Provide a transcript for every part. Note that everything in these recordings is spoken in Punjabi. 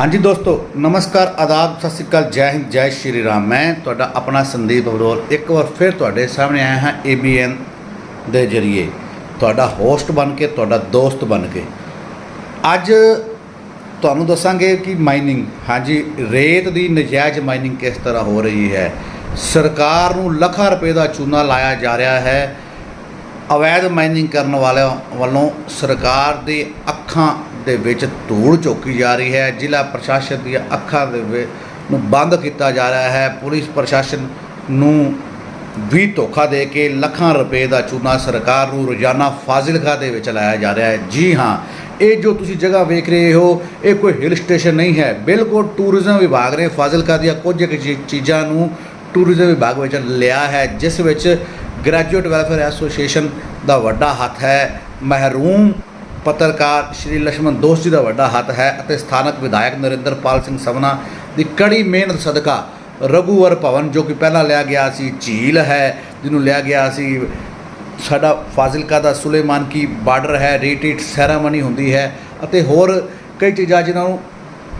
ਹਾਂਜੀ ਦੋਸਤੋ, ਨਮਸਕਾਰ, ਆਦਾਬ, ਸਤਿ ਸ੍ਰੀ ਅਕਾਲ, ਜੈ ਹਿੰਦ, ਜੈ ਸ਼੍ਰੀ ਰਾਮ। ਮੈਂ ਤੁਹਾਡਾ ਆਪਣਾ ਸੰਦੀਪ ਅਵਰੋਲ ਇੱਕ ਵਾਰ ਫਿਰ ਤੁਹਾਡੇ ਸਾਹਮਣੇ ਆਇਆ ਹਾਂ ABN ਦੇ ਜ਼ਰੀਏ। ਤੁਹਾਡਾ ਹੋਸਟ ਬਣ ਕੇ, ਤੁਹਾਡਾ ਦੋਸਤ ਬਣ ਕੇ। ਅੱਜ ਤੁਹਾਨੂੰ ਦੱਸਾਂਗੇ ਕਿ ਮਾਈਨਿੰਗ ਹਾਂਜੀ, ਰੇਤ ਦੀ ਨਜਾਇਜ਼ ਮਾਈਨਿੰਗ ਕਿਸ ਤਰ੍ਹਾਂ ਹੋ ਰਹੀ ਹੈ? ਸਰਕਾਰ ਨੂੰ ਲੱਖਾਂ ਰੁਪਏ ਦਾ ਚੂਨਾ ਲਾਇਆ ਜਾ ਰਿਹਾ ਹੈ। ਅਵੈਧ ਮਾਈਨਿੰਗ ਕਰਨ ਵਾਲਿਆਂ ਵੱਲੋਂ ਸਰਕਾਰ ਦੀ ਅੱਖਾਂ ਦੇ ਵਿੱਚ ਧੂੜ ਚੌਕੀ ਜਾ ਰਹੀ ਹੈ। ਜ਼ਿਲ੍ਹਾ ਪ੍ਰਸ਼ਾਸਨ ਦੀਆਂ ਅੱਖਾਂ ਦੇ ਨੂੰ ਬੰਦ ਕੀਤਾ ਜਾ ਰਿਹਾ ਹੈ। ਪੁਲਿਸ ਪ੍ਰਸ਼ਾਸਨ ਨੂੰ ਵੀ ਧੋਖਾ ਦੇ ਕੇ ਲੱਖਾਂ ਰੁਪਏ ਦਾ ਚੂਨਾ ਸਰਕਾਰ ਨੂੰ ਰੋਜ਼ਾਨਾ ਫਾਜ਼ਿਲਕਾ ਦੇ ਵਿੱਚ ਲਾਇਆ ਜਾ ਰਿਹਾ ਹੈ। ਜੀ ਹਾਂ, ਇਹ ਜੋ ਤੁਸੀਂ ਜਗ੍ਹਾ ਵੇਖ ਰਹੇ ਹੋ, ਇਹ ਕੋਈ ਹਿਲ ਸਟੇਸ਼ਨ ਨਹੀਂ ਹੈ। ਬਿਲਕੁਲ ਟੂਰਿਜ਼ਮ ਵਿਭਾਗ ਨੇ ਫਾਜ਼ਿਲਕਾ ਦੀਆਂ ਕੁਝ ਕੁ ਚੀਜ਼ਾਂ ਨੂੰ ਟੂਰਿਜ਼ਮ ਵਿਭਾਗ ਵਿੱਚ ਲਿਆ ਹੈ, ਜਿਸ ਵਿੱਚ ਗ੍ਰੈਜੂਏਟ ਵੈਲਫੇਅਰ ਐਸੋਸੀਏਸ਼ਨ ਦਾ ਵੱਡਾ ਹੱਥ ਹੈ। ਮਹਿਰੂਮ ਪੱਤਰਕਾਰ ਸ਼੍ਰੀ ਲక్ష్ਮਣ ਦੋਸਤ ਜੀ ਦਾ ਵੱਡਾ ਹੱਥ ਹੈ ਅਤੇ ਸਥਾਨਕ ਵਿਧਾਇਕ ਨਰਿੰਦਰਪਾਲ ਸਿੰਘ ਸਵਨਾ ਦੀ ਕੜੀ ਮਿਹਨਤ ਸਦਕਾ ਰਗੂਵਰ ਭਵਨ ਜੋ ਕਿ ਪਹਿਲਾਂ ਲਿਆ ਗਿਆ ਸੀ ਝੀਲ ਹੈ, ਜਿਹਨੂੰ ਲਿਆ ਗਿਆ ਸੀ, ਸਾਡਾ ਫਾਜ਼ਿਲਕਾ ਦਾ ਸੁਲੇਮਾਨ ਕੀ ਬਾਰਡਰ ਹੈ ਰੀਟ੍ਰੀਟ ਸੈਰਾਮਨੀ ਹੁੰਦੀ ਹੈ ਅਤੇ ਹੋਰ ਕਈ ਚੀਜ਼ਾਂ ਜਿਨ੍ਹਾਂ ਨੂੰ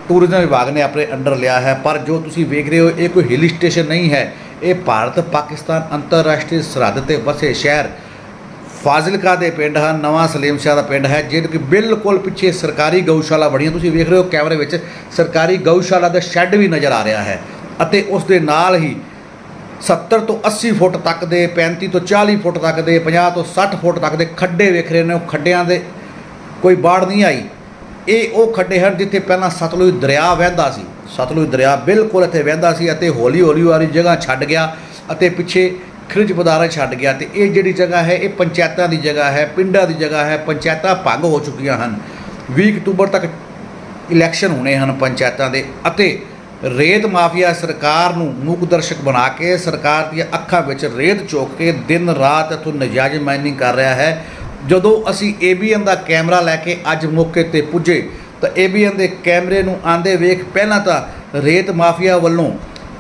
ਟੂਰਿਜ਼ਮ ਵਿਭਾਗ ਨੇ ਆਪਣੇ ਅੰਡਰ ਲਿਆ ਹੈ। ਪਰ ਜੋ ਤੁਸੀਂ ਵੇਖ ਰਹੇ ਹੋ, ਇਹ ਕੋਈ ਹਿਲ ਸਟੇਸ਼ਨ ਨਹੀਂ ਹੈ। ਇਹ ਭਾਰਤ ਪਾਕਿਸਤਾਨ ਅੰਤਰਰਾਸ਼ਟਰੀ ਸਰਹੱਦ ਤੇ ਵਸੇ ਸ਼ਹਿਰ ਫਾਜ਼ਿਲਕਾ ਦੇ ਪਿੰਡ ਹਨ, ਨਵਾਂ ਸਲੀਮ ਸ਼ਾਹ ਦਾ ਪਿੰਡ ਹੈ ਜਿਹਦੇ ਕਿ ਬਿਲਕੁਲ ਪਿੱਛੇ ਸਰਕਾਰੀ ਗਊਸ਼ਾਲਾ ਬਣੀਆਂ। ਤੁਸੀਂ ਵੇਖ ਰਹੇ ਹੋ ਕੈਮਰੇ ਵਿੱਚ ਸਰਕਾਰੀ ਗਊਸ਼ਾਲਾ ਦਾ ਸ਼ੈੱਡ ਵੀ ਨਜ਼ਰ ਆ ਰਿਹਾ ਹੈ ਅਤੇ ਉਸ ਦੇ ਨਾਲ ਹੀ 70 ਤੋਂ 80 ਫੁੱਟ ਤੱਕ ਦੇ 35 ਤੋਂ 40 ਫੁੱਟ ਤੱਕ ਦੇ 50 ਤੋਂ 60 ਫੁੱਟ ਤੱਕ ਦੇ ਖੱਡੇ ਵੇਖ ਰਹੇ ਨੇ। ਉਹ ਖੱਡਿਆਂ ਦੇ ਕੋਈ ਬਾੜ ਨਹੀਂ ਆਈ। ਇਹ ਉਹ ਖੱਡੇ ਹਨ ਜਿੱਥੇ ਪਹਿਲਾਂ ਸਤਲੁਜ ਦਰਿਆ ਵਹਿੰਦਾ ਸੀ। ਸਤਲੁਜ ਦਰਿਆ ਬਿਲਕੁਲ ਇੱਥੇ ਵਹਿੰਦਾ ਸੀ ਅਤੇ ਹੌਲੀ ਹੌਲੀ ਵਾਲੀ ਜਗ੍ਹਾ ਛੱਡ ਗਿਆ ਅਤੇ ਪਿੱਛੇ ਖਿਰਜ ਪਦਾਰਾ ਛੱਡ ਗਿਆ ਤੇ ਇਹ ਜਿਹੜੀ ਜਗ੍ਹਾ ਹੈ, ਇਹ ਪੰਚਾਇਤਾਂ ਦੀ ਜਗ੍ਹਾ ਹੈ, ਪਿੰਡਾਂ ਦੀ ਜਗ੍ਹਾ ਹੈ, ਪੰਚਾਇਤਾਂ ਭੰਗ ਹੋ ਚੁੱਕੀਆਂ ਹਨ। 20 ਅਕਤੂਬਰ ਤੱਕ ਇਲੈਕਸ਼ਨ ਹੋਣੇ ਹਨ ਪੰਚਾਇਤਾਂ ਦੇ ਅਤੇ ਰੇਤ ਮਾਫੀਆ ਸਰਕਾਰ ਨੂੰ ਮੂਕਦਰਸ਼ਕ ਬਣਾ ਕੇ ਸਰਕਾਰ ਦੀਆਂ ਅੱਖਾਂ ਵਿੱਚ ਰੇਤ ਚੋਕ ਕੇ ਦਿਨ ਰਾਤ ਇੱਥੋਂ ਨਜਾਇਜ਼ ਮਾਈਨਿੰਗ ਕਰ ਰਿਹਾ ਹੈ। ਜਦੋਂ ਅਸੀਂ ABN ਦਾ ਕੈਮਰਾ ਲੈ ਕੇ ਅੱਜ ਮੌਕੇ ਤੇ ਪੁੱਜੇ, ਤਾਂ ABN ਦੇ ਕੈਮਰੇ ਨੂੰ ਆਂਦੇ ਵੇਖ ਪਹਿਲਾਂ ਤਾਂ ਰੇਤ ਮਾਫੀਆ ਵੱਲੋਂ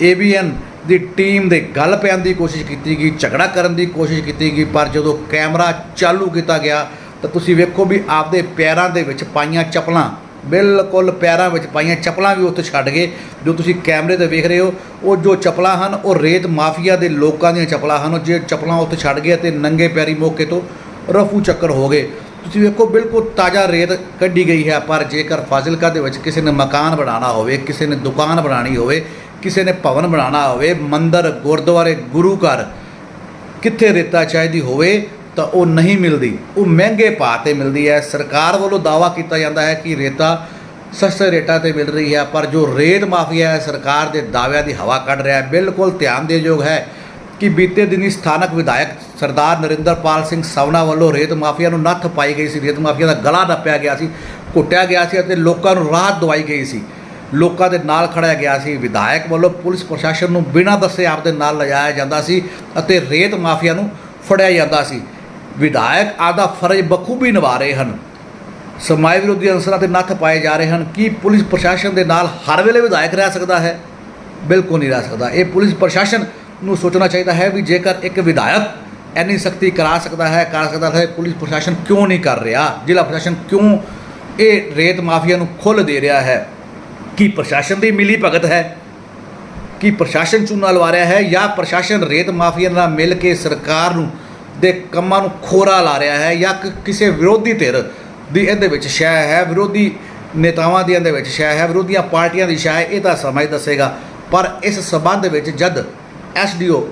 ABN ਦੀ ਟੀਮ ਦੇ ਗੱਲ ਪੈਣ ਦੀ ਕੋਸ਼ਿਸ਼ ਕੀਤੀ ਗਈ, ਝਗੜਾ ਕਰਨ ਦੀ ਕੋਸ਼ਿਸ਼ ਕੀਤੀ ਗਈ, ਪਰ ਜਦੋਂ ਕੈਮਰਾ ਚਾਲੂ ਕੀਤਾ ਗਿਆ ਤਾਂ ਤੁਸੀਂ ਵੇਖੋ ਵੀ ਆਪਦੇ ਪੈਰਾਂ ਦੇ ਵਿੱਚ ਪਾਈਆਂ ਚੱਪਲਾਂ, ਬਿਲਕੁਲ ਪੈਰਾਂ ਵਿੱਚ ਪਾਈਆਂ ਚੱਪਲਾਂ ਵੀ ਉੱਥੇ ਛੱਡ ਗਏ। ਜੋ ਤੁਸੀਂ ਕੈਮਰੇ ਤੇ ਵੇਖ ਰਹੇ ਹੋ, ਉਹ ਜੋ ਚੱਪਲਾਂ ਹਨ, ਉਹ ਰੇਤ ਮਾਫੀਆ ਦੇ ਲੋਕਾਂ ਦੀਆਂ ਚੱਪਲਾਂ ਹਨ, ਉਹ ਜੇ ਚੱਪਲਾਂ ਉੱਥੇ ਛੱਡ ਗਏ ਤੇ ਨੰਗੇ ਪੈਰੀ ਮੌਕੇ ਤੋਂ ਰਫੂ ਚੱਕਰ ਹੋ ਗਏ। ਤੁਸੀਂ ਵੇਖੋ ਬਿਲਕੁਲ ਤਾਜ਼ਾ ਰੇਤ ਕੱਢੀ ਗਈ ਹੈ, ਪਰ ਜੇਕਰ ਫਾਜ਼ਿਲਕਾ ਦੇ ਵਿੱਚ ਕਿਸੇ ਨੇ ਮਕਾਨ ਬਣਾਉਣਾ ਹੋਵੇ, ਕਿਸੇ ਨੇ ਦੁਕਾਨ ਬਣਾਉਣੀ ਹੋਵੇ ਕਿਸੇ ਨੇ ਭਵਨ ਬਣਾਉਣਾ ਹੋਵੇ, ਮੰਦਰ, ਗੁਰਦੁਆਰੇ, ਗੁਰੂ ਘਰ ਕਿੱਥੇ ਰੇਤਾ ਚਾਹੀਦੀ ਹੋਵੇ, ਤਾਂ ਉਹ ਨਹੀਂ ਮਿਲਦੀ। ਉਹ ਮਹਿੰਗੇ ਭਾਅ ਤੇ ਮਿਲਦੀ ਹੈ। ਸਰਕਾਰ ਵੱਲੋਂ ਦਾਵਾ ਕੀਤਾ ਜਾਂਦਾ ਹੈ ਕਿ ਰੇਤਾ ਸਸਤੇ ਰੇਟਾਂ ਤੇ ਮਿਲ ਰਹੀ ਹੈ, ਪਰ ਜੋ ਰੇਤ ਮਾਫੀਆ ਹੈ, ਸਰਕਾਰ ਦੇ ਦਾਅਵਿਆਂ ਦੀ ਹਵਾ ਕੱਢ ਰਿਹਾ ਹੈ। ਬਿਲਕੁਲ ਧਿਆਨ ਦੇਯੋਗ ਹੈ ਕਿ ਬੀਤੇ ਦਿਨੀ ਸਥਾਨਕ ਵਿਧਾਇਕ ਸਰਦਾਰ ਨਰਿੰਦਰਪਾਲ ਸਿੰਘ ਸਵਨਾ ਵੱਲੋਂ ਰੇਤ ਮਾਫੀਆ ਨੂੰ ਨੱਥ ਪਾਈ ਗਈ ਸੀ। ਰੇਤ ਮਾਫੀਆ ਦਾ ਗਲਾ ਨੱਪਿਆ ਗਿਆ ਸੀ ਕੁੱਟਿਆ ਗਿਆ ਸੀ ਅਤੇ ਲੋਕਾਂ ਨੂੰ ਰਾਹਤ ਦਵਾਈ ਗਈ ਸੀ। ਲੋਕਾਂ ਦੇ ਨਾਲ ਖੜਿਆ ਗਿਆ ਸੀ। ਵਿਧਾਇਕ ਵੱਲੋਂ ਪੁਲਿਸ ਪ੍ਰਸ਼ਾਸਨ ਨੂੰ ਬਿਨਾਂ ਦੱਸੇ ਆਪਦੇ ਨਾਲ ਲਿਜਾਇਆ ਜਾਂਦਾ ਸੀ ਅਤੇ ਰੇਤ ਮਾਫੀਆ ਨੂੰ ਫੜਿਆ ਜਾਂਦਾ ਸੀ। ਵਿਧਾਇਕ ਆਦਾ ਫਰਜ਼ ਬਖੂਬੀ ਨਿਭਾ ਰਹੇ ਹਨ। ਸਮਾਜ ਵਿਰੋਧੀ ਅੰਸਰਾਂ ਤੇ ਨੱਥ ਪਾਏ ਜਾ ਰਹੇ ਹਨ ਕੀ ਪੁਲਿਸ ਪ੍ਰਸ਼ਾਸਨ ਦੇ ਨਾਲ ਹਰ ਵੇਲੇ ਵਿਧਾਇਕ ਰਹਿ ਸਕਦਾ ਹੈ। ਬਿਲਕੁਲ ਨਹੀਂ ਰਹਿ ਸਕਦਾ। ਇਹ ਪੁਲਿਸ ਪ੍ਰਸ਼ਾਸਨ ਨੂੰ ਸੋਚਣਾ ਚਾਹੀਦਾ ਹੈ ਵੀ ਜੇਕਰ ਇੱਕ ਵਿਧਾਇਕ ਇੰਨੀ ਸਖਤੀ ਕਰਾ ਸਕਦਾ ਹੈ, ਕਰ ਸਕਦਾ ਹੈ, ਪੁਲਿਸ ਪ੍ਰਸ਼ਾਸਨ ਕਿਉਂ ਨਹੀਂ ਕਰ ਰਿਹਾ? ਜ਼ਿਲ੍ਹਾ ਪ੍ਰਸ਼ਾਸਨ ਕਿਉਂ ਇਹ ਰੇਤ ਮਾਫੀਆ ਨੂੰ ਖੁੱਲ੍ਹ ਦੇ ਰਿਹਾ ਹੈ? ਕੀ ਪ੍ਰਸ਼ਾਸਨ ਦੀ ਮਿਲੀ ਭਗਤ ਹੈ? ਕੀ ਪ੍ਰਸ਼ਾਸਨ ਚੂਨਾ ਲਵਾ ਰਿਹਾ ਹੈ ਜਾਂ ਪ੍ਰਸ਼ਾਸਨ ਰੇਤ ਮਾਫੀਆ ਨਾਲ ਮਿਲ ਕੇ ਸਰਕਾਰ ਨੂੰ ਦੇ ਕੰਮਾਂ ਨੂੰ ਖੋਰਾ ਲਾ ਰਿਹਾ ਹੈ ਜਾਂ ਕਿਸੇ ਵਿਰੋਧੀ ਧਿਰ ਦੀ ਇਹਦੇ ਵਿੱਚ ਸ਼ੈ ਹੈ? ਵਿਰੋਧੀ ਨੇਤਾਵਾਂ ਦੀ ਇਹਦੇ ਵਿੱਚ ਸ਼ੈ ਹੈ, ਵਿਰੋਧੀਆਂ ਪਾਰਟੀਆਂ ਦੀ ਸ਼ੈ ਇਹ ਤਾਂ ਸਮਾਂ ਹੀ ਦੱਸੇਗਾ। ਪਰ ਇਸ ਸਬੰਧ ਵਿੱਚ ਜਦ ਐਸਡੀਓ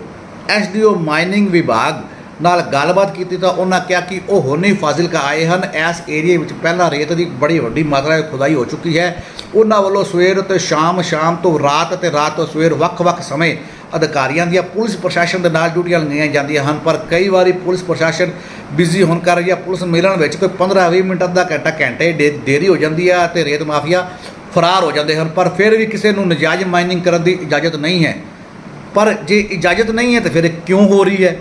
ਐਸਡੀਓ ਮਾਈਨਿੰਗ ਵਿਭਾਗ ਨਾਲ ਗੱਲਬਾਤ ਕੀਤੀ ਤਾਂ ਉਹਨਾਂ ਕਿਹਾ ਕਿ ਉਹ ਹੁਣੇ ਫਾਜ਼ਿਲਕਾ ਆਏ ਹਨ। ਇਸ ਏਰੀਏ ਵਿੱਚ ਪਹਿਲਾਂ ਰੇਤ ਦੀ ਬੜੀ ਵੱਡੀ ਮਾਤਰਾ ਵਿੱਚ ਖੁਦਾਈ ਹੋ ਚੁੱਕੀ ਹੈ। ਉਹਨਾਂ ਵੱਲੋਂ ਸਵੇਰ ਤੇ ਸ਼ਾਮ ਸ਼ਾਮ ਤੋਂ ਰਾਤ ਅਤੇ ਰਾਤ ਤੋਂ ਸਵੇਰ ਵੱਖ-ਵੱਖ ਸਮੇਂ ਅਧਿਕਾਰੀਆਂ ਦੀਆਂ ਪੁਲਿਸ ਪ੍ਰਸ਼ਾਸਨ ਦੇ ਨਾਲ ਡਿਊਟੀਆਂ ਲਗਾਈਆਂ ਜਾਂਦੀਆਂ ਹਨ। ਪਰ ਕਈ ਵਾਰੀ ਪੁਲਿਸ ਪ੍ਰਸ਼ਾਸਨ ਬਿਜ਼ੀ ਹੋਣ ਕਰ ਜਾਂ ਪੁਲਿਸ ਮਿਲਣ ਵਿੱਚ ਕੋਈ 15-20 ਮਿੰਟ, ਅੱਧਾ ਘੰਟਾ, ਘੰਟੇ ਦੇ- ਦੇਰੀ ਹੋ ਜਾਂਦੀ ਹੈ ਤੇ ਰੇਤ ਮਾਫੀਆ ਫਰਾਰ ਹੋ ਜਾਂਦੇ ਹਨ। ਪਰ ਫਿਰ ਵੀ ਕਿਸੇ ਨੂੰ ਨਜਾਇਜ਼ ਮਾਈਨਿੰਗ ਕਰਨ ਦੀ ਇਜਾਜ਼ਤ ਨਹੀਂ ਹੈ। ਪਰ ਜੇ ਇਜਾਜ਼ਤ ਨਹੀਂ ਹੈ ਤਾਂ ਫਿਰ ਕਿਉਂ ਹੋ ਰਹੀ ਹੈ?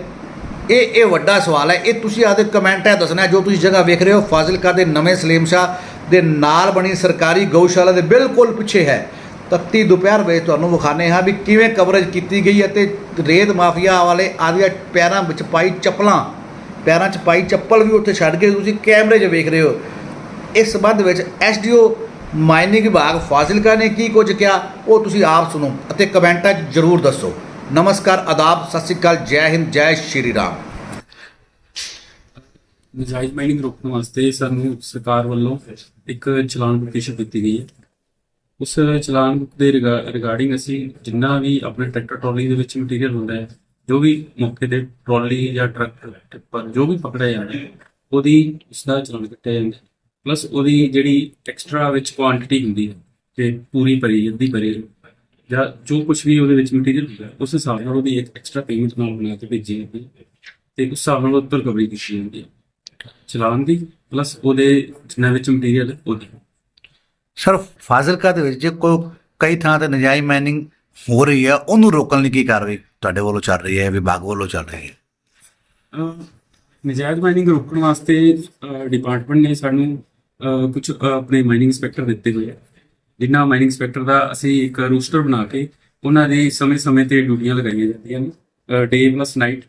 ਇਹ ਇਹ ਵੱਡਾ ਸਵਾਲ ਹੈ। ਇਹ ਤੁਸੀਂ ਆਦੇ ਕਮੈਂਟ ਹੈ, ਦੱਸਣਾ ਜੋ ਤੁਸੀਂ ਜਗ੍ਹਾ ਵੇਖ ਰਹੇ ਹੋ, ਫਾਜ਼ਿਲਕਾ ਦੇ ਨਵੇਂ ਸਲੀਮ ਸ਼ਾਹ ਦੇ ਨਾਲ ਬਣੀ ਸਰਕਾਰੀ ਗਊਸ਼ਾਲਾ ਦੇ ਬਿਲਕੁਲ ਪਿੱਛੇ ਹੈ। ਤੱਤੀ ਦੁਪਹਿਰ ਵੇਲੇ ਤੁਹਾਨੂੰ ਵਿਖਾਣੇ ਹਾਂ ਵੀ ਕਿਵੇਂ ਕਵਰੇਜ ਕੀਤੀ ਗਈ ਹੈ ਤੇ ਰੇਤ ਮਾਫੀਆ ਵਾਲੇ ਆਦੀਆਂ ਪੈਰਾਂ ਵਿੱਚ ਪਾਈ ਚੱਪਲਾਂ, ਪੈਰਾਂ 'ਚ ਪਾਈ ਚੱਪਲ ਵੀ ਉੱਥੇ ਛੱਡ ਕੇ ਤੁਸੀਂ ਕੈਮਰੇ 'ਚ ਵੇਖ ਰਹੇ ਹੋ। ਇਸ ਸੰਬੰਧ ਵਿੱਚ ਐਸਡੀਓ ਮਾਈਨਿੰਗ ਵਿਭਾਗ ਫਾਜ਼ਿਲਕਾ ਨੇ ਕੀ ਕੁਝ ਕਿਹਾ, ਉਹ ਤੁਸੀਂ ਆਪ ਸੁਣੋ ਅਤੇ ਕਮੈਂਟਾਂ 'ਚ ਜ਼ਰੂਰ ਦੱਸੋ। ਨਮਸਕਾਰ ਆਦਾਬ ਸਤਿ ਸ਼੍ਰੀ ਅਕਾਲ, ਜੈ ਹਿੰਦ, ਜੈ ਸ਼੍ਰੀ ਰਾਮ। ਨਜਾਇਜ਼ ਮਾਈਨਿੰਗ ਰੋਕਣ ਵਾਸਤੇ ਸਾਨੂੰ ਸਰਕਾਰ ਵੱਲੋਂ ਇੱਕ ਚਲਾਨ ਪਟੀਸ਼ਨ ਦਿੱਤੀ ਗਈ ਹੈ। ਉਸ ਚਲਾਨ ਦੇ ਰਿਗਾਰਡਿੰਗ ਅਸੀਂ ਜਿੰਨਾ ਵੀ ਆਪਣੇ ਟਰੈਕਟਰ ਟਰਾਲੀ ਦੇ ਵਿੱਚ ਮਟੀਰੀਅਲ ਹੁੰਦਾ ਹੈ, ਜੋ ਵੀ ਮੌਕੇ ਤੇ ਟਰਾਲੀ ਜਾਂ ਟਰੱਕ ਟਿੱਪਰ, ਜੋ ਵੀ ਪਕੜਿਆ ਜਾਂਦਾ ਉਹਦੀ ਉਸ ਦਾ ਚਲਾਨ ਕੱਟਿਆ ਜਾਂਦਾ ਪਲੱਸ ਉਹਦੀ ਜਿਹੜੀ ਐਕਸਟਰਾ ਵਿੱਚ ਕੁਆਂਟੀਟੀ ਹੁੰਦੀ ਹੈ, ਤੇ ਪੂਰੀ ਭਰੀ, ਅੱਧੀ ਭਰੀ ਜਾਂ ਜੋ ਕੁਝ ਵੀ ਉਹਦੇ ਵਿੱਚ ਮਟੀਰੀਅਲ ਹੁੰਦਾ ਹੈ, ਉਸ ਹਿਸਾਬ ਨਾਲ ਉਹਦੀ ਇੱਕ ਐਕਸਟਰਾ ਪੇਮੈਂਟ ਨਾਲ ਬਣਾ ਕੇ ਭੇਜੀ ਜਾਂਦੀ ਹੈ ਤੇ ਉਸ ਹਿਸਾਬ ਨਾਲ ਉਹ ਤੋਂ ਰਿਕਵਰੀ ਕੀਤੀ ਜਾਂਦੀ ਹੈ। ਚਲਾਨ ਦੀ ਪਲੱਸ ਉਹਦੇ ਜਿੰਨਾ ਵਿੱਚ ਮਟੀਰੀਅਲ ਉਹਦੀ। ਸਰ ਫਾਜ਼ਿਲਕਾ ਦੇ ਵਿੱਚ ਜੇ ਕੋਈ ਕਈ ਥਾਂ ਤੇ ਨਜਾਇਜ਼ ਮਾਈਨਿੰਗ ਹੋ ਰਹੀ ਹੈ ਉਹਨੂੰ ਰੋਕਣ ਲਈ ਕੀ ਕਾਰਵਾਈ ਤੁਹਾਡੇ ਵੱਲੋਂ ਚੱਲ ਰਹੀ ਹੈ ਵਿਭਾਗ ਵੱਲੋਂ ਚੱਲ ਰਹੀ ਹੈ? ਨਜਾਇਜ਼ ਮਾਈਨਿੰਗ ਰੋਕਣ ਵਾਸਤੇ ਡਿਪਾਰਟਮੈਂਟ ਨੇ ਸਾਨੂੰ ਕੁਝ ਆਪਣੇ ਮਾਈਨਿੰਗ ਇੰਸਪੈਕਟਰ ਦਿੱਤੇ ਹੋਏ ਆ। ਜਿਨ੍ਹਾਂ ਮਾਈਨਿੰਗ ਇੰਸਪੈਕਟਰ ਦਾ ਅਸੀਂ ਇੱਕ ਰੂਸਟਰ ਬਣਾ ਕੇ ਉਹਨਾਂ ਦੀ ਸਮੇਂ-ਸਮੇਂ ਤੇ ਡਿਊਟੀਆਂ ਲਗਾਈਆਂ ਜਾਂਦੀਆਂ ਨੇ। ਡੇ ਪਲੱਸ ਨਾਈਟ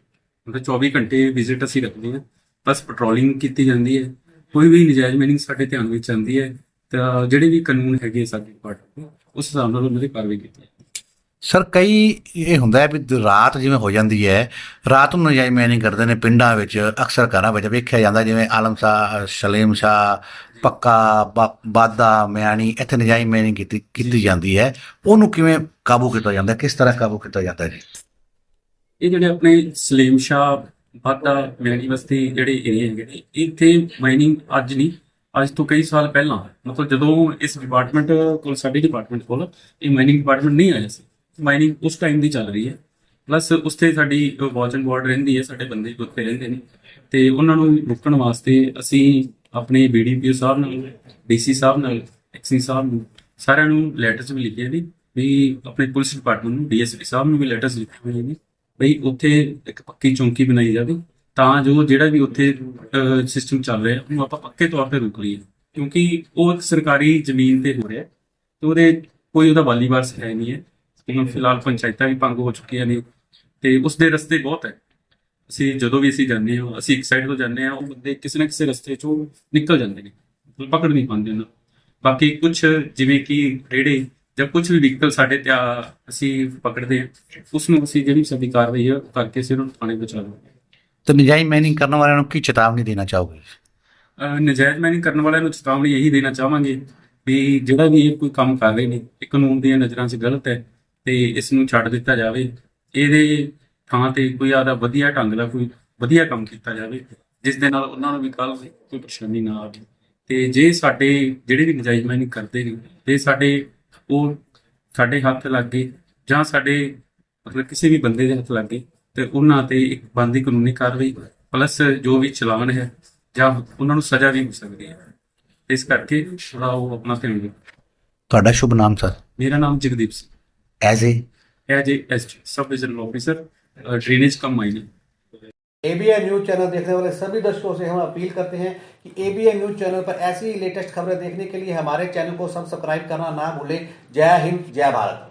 ਮਤਲਬ 24 ਘੰਟੇ ਵਿਜ਼ਿਟ ਅਸੀਂ ਰੱਖਦੇ ਹਾਂ। ਪਲੱਸ ਪੈਟਰੋਲਿੰਗ ਕੀਤੀ ਜਾਂਦੀ ਹੈ। ਕੋਈ ਵੀ ਨਜਾਇਜ਼ ਮਾਈਨਿੰਗ ਸਾਡੇ ਧਿਆਨ ਵਿੱਚ ਆਉਂਦੀ ਹੈ ਤਾਂ ਜਿਹੜੇ ਵੀ ਕਾਨੂੰਨ ਹੈਗੇ ਸਾਡੇ ਡਿਪਾਰਟਮੈਂਟ ਉਸ ਹਿਸਾਬ ਨਾਲ ਉਹਨਾਂ ਦੀ ਕਾਰਵਾਈ ਕੀਤੀ ਜਾਂਦੀ ਹੈ। ਸਰ ਕਈ ਇਹ ਹੁੰਦਾ ਹੈ ਵੀ ਰਾਤ ਜਿਵੇਂ ਹੋ ਜਾਂਦੀ ਹੈ ਰਾਤ ਨੂੰ ਨਜਾਇਜ਼ ਮਾਈਨਿੰਗ ਕਰਦੇ ਨੇ ਪਿੰਡਾਂ ਵਿੱਚ ਅਕਸਰ ਘਰਾਂ ਵਿੱਚ ਵੇਖਿਆ ਜਾਂਦਾ ਜਿਵੇਂ ਆਲਮ ਸ਼ਾਹ ਸਲੀਮ ਸ਼ਾਹ ਪੱਕਾ ਬਾਦਾ ਮਿਆਣੀ ਇੱਥੇ ਨਜਾਇਜ਼ ਮਾਈਨਿੰਗ ਕੀਤੀ ਕੀਤੀ ਜਾਂਦੀ ਹੈ। ਉਹਨੂੰ ਕਿਵੇਂ ਕਾਬੂ ਕੀਤਾ ਜਾਂਦਾ ਕਿਸ ਤਰ੍ਹਾਂ ਕਾਬੂ ਕੀਤਾ ਜਾਂਦਾ ਹੈ ਇਹ ਜਿਹੜੇ ਆਪਣੇ ਸਲੀਮ ਸ਼ਾਹ ਬਾਦਾ ਮੈਣੀ ਬਸਤੀ ਜਿਹੜੇ ਏਰੀਆ ਹੈਗੇ ਨੇ ਇੱਥੇ ਮਾਈਨਿੰਗ ਅੱਜ ਨਹੀਂ ਅੱਜ ਤੋਂ ਕਈ ਸਾਲ ਪਹਿਲਾਂ ਮਤਲਬ ਜਦੋਂ ਇਸ ਡਿਪਾਰਟਮੈਂਟ ਕੋਲ ਸਾਡੇ ਡਿਪਾਰਟਮੈਂਟ ਕੋਲ ਇਹ ਮਾਈਨਿੰਗ ਡਿਪਾਰਟਮੈਂਟ ਨਹੀਂ ਆਇਆ ਸੀ। ਮਾਈਨਿੰਗ ਉਸ ਟਾਈਮ ਦੀ ਚੱਲ ਰਹੀ ਹੈ। ਪਲੱਸ ਉੱਥੇ ਸਾਡੀ ਵਾਚ ਐਂਡ ਵਾਰਡ ਰਹਿੰਦੀ ਹੈ, ਸਾਡੇ ਬੰਦੇ ਉੱਥੇ ਰਹਿੰਦੇ ਨੇ। ਤੇ ਉਹਨਾਂ ਨੂੰ ਰੁਕਣ ਵਾਸਤੇ ਅਸੀਂ ਆਪਣੇ ਬੀਡੀਪੀਓ ਸਾਹਿਬ ਨਾਲ ਡੀਸੀ ਸਾਹਿਬ ਨਾਲ ਐਕਸੀ ਸਾਹਿਬ ਨੂੰ ਸਾਰਿਆਂ ਨੂੰ ਲੈਟਰਸ ਵੀ ਲਿਖੇ ਨੇ। ਵੀ ਆਪਣੇ ਪੁਲਿਸ ਡਿਪਾਰਟਮੈਂਟ ਨੂੰ ਡੀਐਸਪੀ ਸਾਹਿਬ ਨੂੰ ਵੀ ਲੈਟਰਸ ਲਿਖੇ ਹੋਏ ਨੇ। ਬਈ ਉੱਥੇ ਇੱਕ ਪੱਕੀ ਚੌਂਕੀ ਬਣਾਈ ਜਾਵੇ, ਤਾਂ ਜੋ ਜਿਹੜਾ ਵੀ ਉੱਥੇ ਸਿਸਟਮ ਚੱਲ ਰਿਹਾ, ਉਹਨੂੰ ਆਪਾਂ ਪੱਕੇ ਤੌਰ ਤੇ ਰੋਕ ਲਈਏ। ਕਿਉਂਕਿ ਉਹ ਸਰਕਾਰੀ ਜ਼ਮੀਨ ਤੇ ਹੋ ਰਿਹਾ ਹੈ, ਤੇ ਉਹਦੇ ਕੋਈ ਉਹਦਾ ਵਾਲੀ ਵਾਰਸ ਹੈ ਨਹੀਂ ਹੈ। ਹੁਣ ਫਿਲਹਾਲ ਪੰਚਾਇਤਾਂ ਵੀ ਭੰਗ ਹੋ ਚੁੱਕੀਆਂ ਨੇ ਤੇ ਉਸ ਦੇ ਰਸਤੇ ਬਹੁਤ ਹੈ। ਅਸੀਂ ਜਦੋਂ ਵੀ ਅਸੀਂ ਜਾਂਦੇ ਹਾਂ ਅਸੀਂ ਇੱਕ ਸਾਈਡ ਤੋਂ ਜਾਂਦੇ ਹਾਂ ਉਹ ਬੰਦੇ ਕਿਸੇ ਨਾ ਕਿਸੇ ਰਸਤੇ ਚੋਂ ਨਿਕਲ ਜਾਂਦੇ ਨੇ। ਮਤਲਬ ਪਕੜ ਨਹੀਂ ਪਾਉਂਦੇ ਉਹਨਾਂ। ਬਾਕੀ ਕੁਝ ਜਿਵੇਂ ਕਿ ਰੇੜੇ ਜਾਂ ਕੁਝ ਵੀ ਵਹੀਕਲ ਸਾਡੇ ਤੇ ਅਸੀਂ ਪਕੜਦੇ ਹਾਂ ਉਸ ਨੂੰ ਅਸੀਂ ਜਿਹੜੀ ਸਾਡੀ ਕਾਰਵਾਈ ਹੈ ਕਰਕੇ ਸਿਰ ਨੂੰ ਥਾਣੇ ਪਹੁੰਚਾ ਦਿੰਦੇ ਤੇ ਨਜਾਇਜ਼ ਮਾਈਨਿੰਗ ਕਰਨ ਵਾਲਿਆਂ ਨੂੰ ਕੀ ਚੇਤਾਵਨੀ ਦੇਣਾ ਚਾਹੋਗੇ? ਨਜਾਇਜ਼ ਮਾਈਨਿੰਗ ਕਰਨ ਵਾਲਿਆਂ ਨੂੰ ਚੇਤਾਵਨੀ ਇਹੀ ਦੇਣਾ ਚਾਹਾਂਗੇ ਵੀ ਜਿਹੜਾ ਵੀ ਇਹ ਕੋਈ ਕੰਮ ਕਰ ਰਹੇ ਨੇ ਇਹ ਕਾਨੂੰਨ ਦੀਆਂ ਨਜ਼ਰਾਂ 'ਚ ਗਲਤ ਹੈ ਤੇ ਇਸ ਨੂੰ ਛੱਡ ਦਿੱਤਾ ਜਾਵੇ। ਇਹਦੇ ਥਾਂ ਤੇ ਕੋਈ ਆਦਾ ਵਧੀਆ ਢੰਗ ਦਾ ਕੋਈ ਵਧੀਆ ਕੰਮ ਕੀਤਾ ਜਾਵੇ ਜਿਸ ਦੇ ਨਾਲ ਉਹਨਾਂ ਨੂੰ ਵੀ ਕੱਲ ਕੋਈ ਪਰੇਸ਼ਾਨੀ ਨਾ ਆਵੇ। ਤੇ ਜੇ ਸਾਡੇ ਜਿਹੜੇ ਵੀ ਨਜਾਇਜ਼ ਮਾਈਨਿੰਗ ਕਰਦੇ ਨੇ ਤੇ ਸਾਡੇ ਉਹ ਸਾਡੇ ਹੱਥ ਲੱਗ ਜਾਂ ਸਾਡੇ ਮਤਲਬ ਕਿਸੇ ਵੀ ਬੰਦੇ ਦੇ ਹੱਥ ਲੱਗ ਗਏ ਤੇ ਉਹਨਾਂ ਤੇ ਇੱਕ ਬੰਦੀ ਕਾਨੂੰਨੀ ਕਾਰਵਾਈ ਪਲੱਸ ਜੋ ਵੀ ਚਲਾਨ ਹੈ ਜਾਂ ਉਹਨਾਂ ਨੂੰ ਸਜ਼ਾ ਵੀ ਹੋ ਸਕਦੀ ਹੈ। ਇਸ ਕਰਕੇ ਥੋੜਾ ਉਹ ਆਪਣਾ ਧਿਆਨ ਰੱਖੋ। ਤੁਹਾਡਾ ਸ਼ੁਭ ਨਾਮ ਸਰ? ਮੇਰਾ ਨਾਮ Jagdeep Singh. As a as a sub officer drainage news channel देखने वाले सभी दर्शकों से हम अपील करते हैं कि एबीआई न्यूज़ चैनल पर ऐसी लेटेस्ट खबरें देखने के लिए हमारे चैनल को सब्सक्राइब करना ना भूलें। जय हिंद जय भारत।